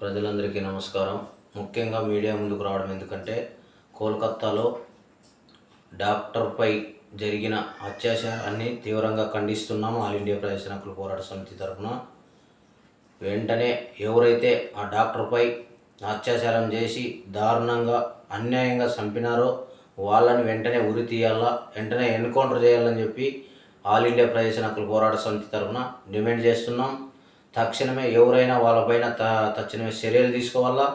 ప్రజలందరికీ నమస్కారం. ముఖ్యంగా మీడియా ముందుకు రావడం ఎందుకంటే కోల్కత్తాలో డాక్టర్పై జరిగిన అత్యాచారాన్ని తీవ్రంగా ఖండిస్తున్నాము ఆల్ ఇండియా ప్రజా హక్కుల పోరాట సమితి తరఫున. వెంటనే ఎవరైతే ఆ డాక్టర్పై అత్యాచారం చేసి దారుణంగా అన్యాయంగా చంపినారో వాళ్ళని వెంటనే ఉరి తీయాలా వెంటనే ఎన్కౌంటర్ చేయాలని చెప్పి ఆల్ ఇండియా ప్రజా హక్కుల పోరాట సమితి తరఫున డిమాండ్ చేస్తున్నాం. తక్షణమే ఎవరైనా వాళ్ళపైన త తక్షణమే చర్యలు తీసుకోవాలా?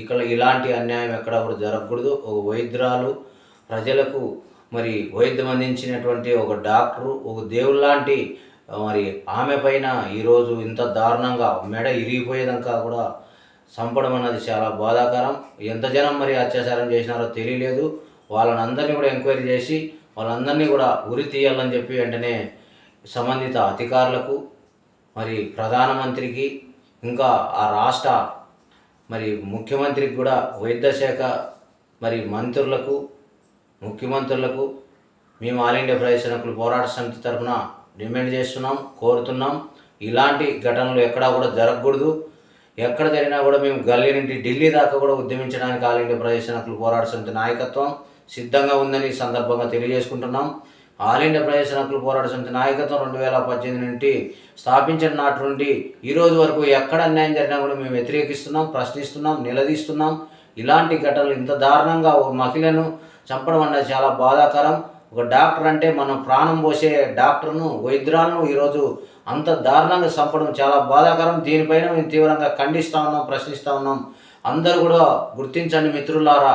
ఇక్కడ ఇలాంటి అన్యాయం ఎక్కడ కూడా జరగకూడదు. ఒక వైద్యురాలు ప్రజలకు మరి వైద్యం అందించినటువంటి ఒక డాక్టరు ఒక దేవుడు లాంటి మరి ఆమె పైన ఈరోజు ఇంత దారుణంగా మెడ ఇరిగిపోయేదాకా కూడా చంపడం అన్నది చాలా బాధాకరం. ఎంత జనం మరి అత్యాచారం చేసినారో తెలియలేదు. వాళ్ళని అందరినీ కూడా ఎంక్వైరీ చేసి వాళ్ళందరినీ కూడా ఉరి తీయాలని చెప్పి వెంటనే సంబంధిత అధికారులకు మరి ప్రధానమంత్రికి ఇంకా ఆ రాష్ట్ర మరి ముఖ్యమంత్రికి కూడా వైద్య శాఖ మరి మంత్రులకు ముఖ్యమంత్రులకు మేము ఆల్ ఇండియా ప్రజాసనకులు పోరాట సమితి తరఫున డిమాండ్ చేస్తున్నాం కోరుతున్నాం. ఇలాంటి ఘటనలు ఎక్కడా కూడా జరగకూడదు. ఎక్కడ జరిగినా కూడా మేము గల్లీ నుండి ఢిల్లీ దాకా కూడా ఉద్యమించడానికి ఆల్ ఇండియా ప్రజాసనకులు పోరాట సమితి నాయకత్వం సిద్ధంగా ఉందని సందర్భంగా తెలియజేసుకుంటున్నాం. ఆల్ ఇండియా ప్రజా హక్కుల పోరాట సమితి నాయకత్వం రెండు వేల పద్దెనిమిది నుండి స్థాపించిన నాటి నుండి ఈరోజు వరకు ఎక్కడ అన్యాయం జరిగినా కూడా మేము వ్యతిరేకిస్తున్నాం ప్రశ్నిస్తున్నాం నిలదీస్తున్నాం. ఇలాంటి ఘటనలు ఇంత దారుణంగా ఒక మహిళను చంపడం అన్నది చాలా బాధాకరం. ఒక డాక్టర్ అంటే మనం ప్రాణం పోసే డాక్టర్ను వైద్యురాలను ఈరోజు అంత దారుణంగా చంపడం చాలా బాధాకరం. దీనిపైన మేము తీవ్రంగా ఖండిస్తూ ఉన్నాం ప్రశ్నిస్తూ ఉన్నాం. అందరూ కూడా గుర్తించండి మిత్రులారా.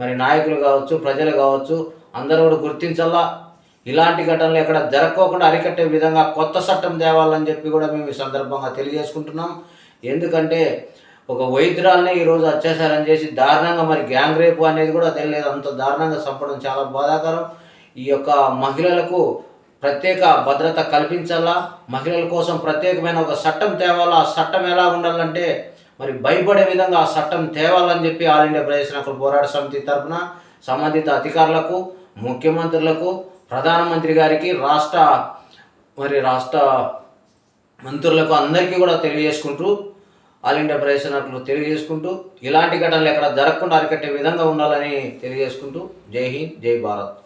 మరి నాయకులు కావచ్చు ప్రజలు కావచ్చు అందరూ కూడా గుర్తించాలా ఇలాంటి ఘటనలు ఎక్కడ జరగకోకుండా అరికట్టే విధంగా కొత్త చట్టం తేవాలని చెప్పి కూడా మేము ఈ సందర్భంగా తెలియజేసుకుంటున్నాం. ఎందుకంటే ఒక వైద్యురాల్ని ఈరోజు అత్యాచారం చేసి దారుణంగా మరి గ్యాంగ్ రేపు అనేది కూడా తెలియలేదు. అంత దారుణంగా చంపడం చాలా బాధాకరం. ఈ యొక్క మహిళలకు ప్రత్యేక భద్రత కల్పించాలా? మహిళల కోసం ప్రత్యేకమైన ఒక చట్టం తేవాలా? ఆ చట్టం ఎలా ఉండాలంటే మరి భయపడే విధంగా ఆ చట్టం తేవాలని చెప్పి ఆల్ ఇండియా ప్రదేశ్ హక్కుల పోరాట సమితి తరఫున సంబంధిత అధికారులకు ముఖ్యమంత్రులకు ప్రధానమంత్రి గారికి రాష్ట్ర మరి రాష్ట్ర మంత్రులకు అందరికీ కూడా తెలియజేసుకుంటూ ఆల్ ఇండియా ప్రదేశ్ తెలియజేసుకుంటూ ఇలాంటి ఘటనలు ఎక్కడ జరగకుండా అరికట్టే విధంగా ఉండాలని తెలియజేసుకుంటూ జై హింద్ జై భారత్.